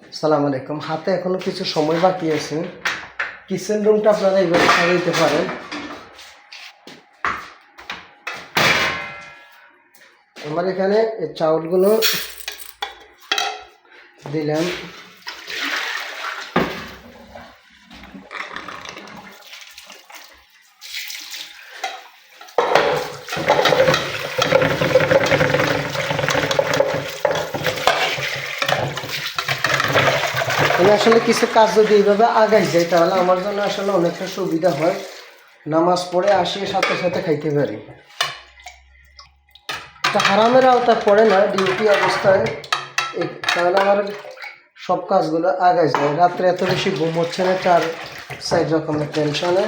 সালাম আলাইকুম। হাতে এখনও কিছু সময় বাকি আছে। কিচেন রুমটা আপনারা এইভাবে সাজাইতে পারেন। আমার এখানে চাউলগুলো দিলাম। আমি আসলে কিছু কাজ যদি এইভাবে আগাই যাই, তাহলে আমার জন্য আসলে অনেকটা সুবিধা হয়। নামাজ পড়ে আসি, সাথে সাথে খাইতে পারি। তা হারামের আওতা পড়ে না ডিউটি অবস্থায়। তাহলে আমার সব কাজগুলো আগাই যায়। রাত্রে এত বেশি ঘুম হচ্ছে না, চার সাইড রকমের টেনশনে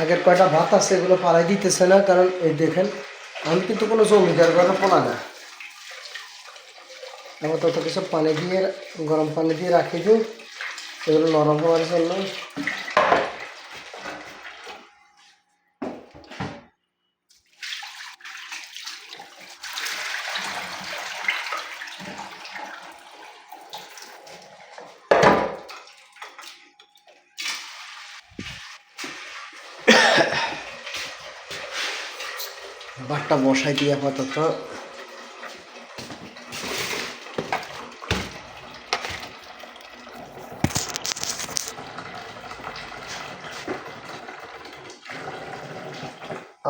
আগের কয়টা ভাত আছে এগুলো পালাই দিতেছে না, কারণ এই দেখেন, আমি কিন্তু কোনো জমিদার ঘরে পোলা না। আমার তত কিছু পানি দিয়ে, গরম পানি দিয়ে রাখি দিই এগুলো নরম হওয়ার জন্য ভাতটা বসাই দিয়ে আপাতত।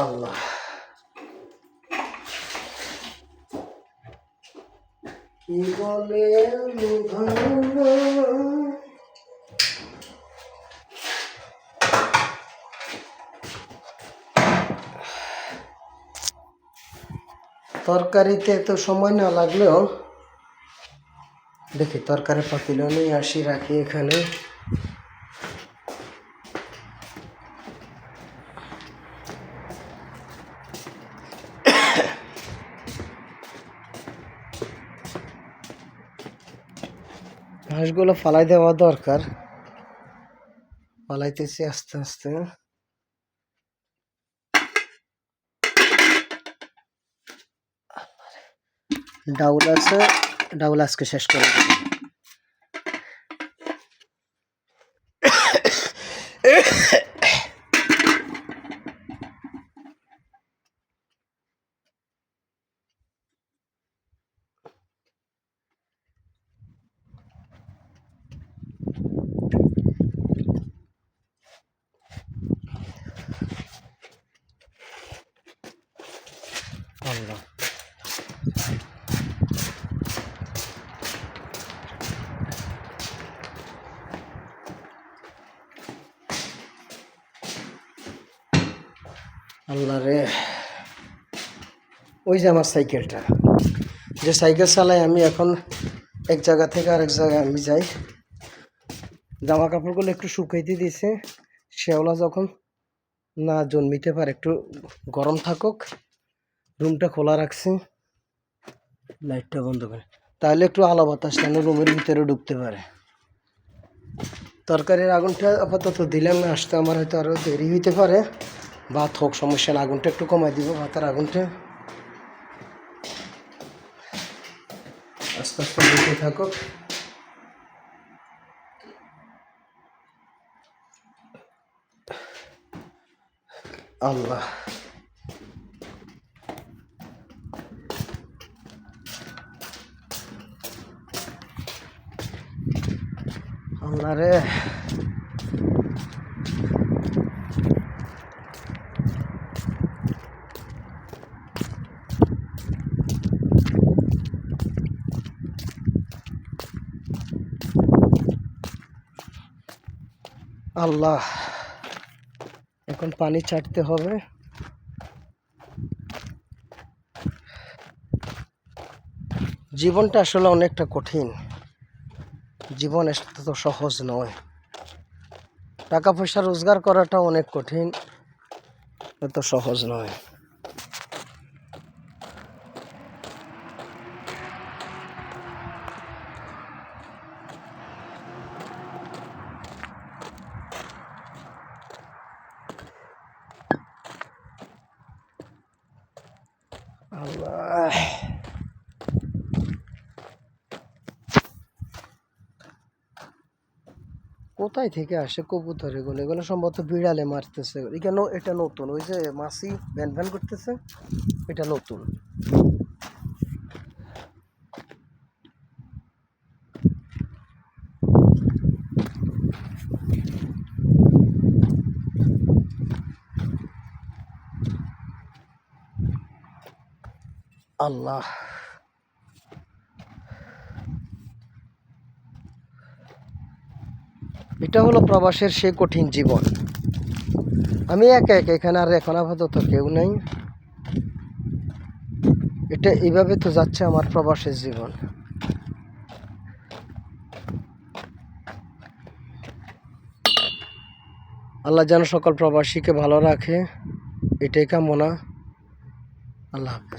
আল্লাহ। কি বলে তরকারিতে এত সময় না লাগলেও, দেখি তরকারি পাতিল নিয়ে আসি, রাখি এখানে। হাঁসগুলো ফালাই দেওয়া দরকার। ফালাইতেছি আস্তে আস্তে। ডাউল আছে ডাউল আজকে শেষ করে দেবো আল্লাহ আল্লাহ রে ওই যে আমার সাইকেলটা। যে সাইকেল চালাই আমি এখন এক জায়গা থেকে আরেক জায়গায় আমি যাই। জামা কাপড়গুলো একটু শুকাইতে দিয়েছে। শেওলা যখন না জন্মিতে পারে, একটু গরম থাকুক, রুমটা খোলা রাখছি। লাইটটা বন্ধ করে। তাহলে একটু আলো বাতাস যেন রুমের ভিতরে ঢুকতে পারে। তরকারির আগুনটা আপাতত দিলাম না, আসতে আমার হয়তো আরও দেরি হইতে পারে। ভাত হোক, সমস্যা না আগুনটা একটু কমাই দিব, ভাতের আগুনটা। আস্তে আস্তে দিতে থাকুক। আল্লাহ। আল্লাহ রে। আল্লাহ, এখন পানি ছাড়তে হবে। জীবনটা আসলে অনেকটা কঠিন। জীবন তো সহজ নয়। টাকা পয়সা রোজগার করাটা অনেক কঠিন এত সহজ নয়। কোথায় থেকে আসে কবুতর এগুলো? এগুলো সম্ভবত বিড়ালে মারতেছে। এখানে এটা নতুন। ওই যে মাসি ভ্যান ভ্যান করতেছে, এটা নতুন। আল্লাহ। এটা হলো প্রবাসের সে কঠিন জীবন। আমি একা একা এখানে আর এখন আপাতত কেউ নেই। এটা এইভাবে তো যাচ্ছে আমার প্রবাসের জীবন। আল্লাহ যেন সকল প্রবাসীকে ভালো রাখে, এটাই কামনা। আল্লাহ হাফেজ।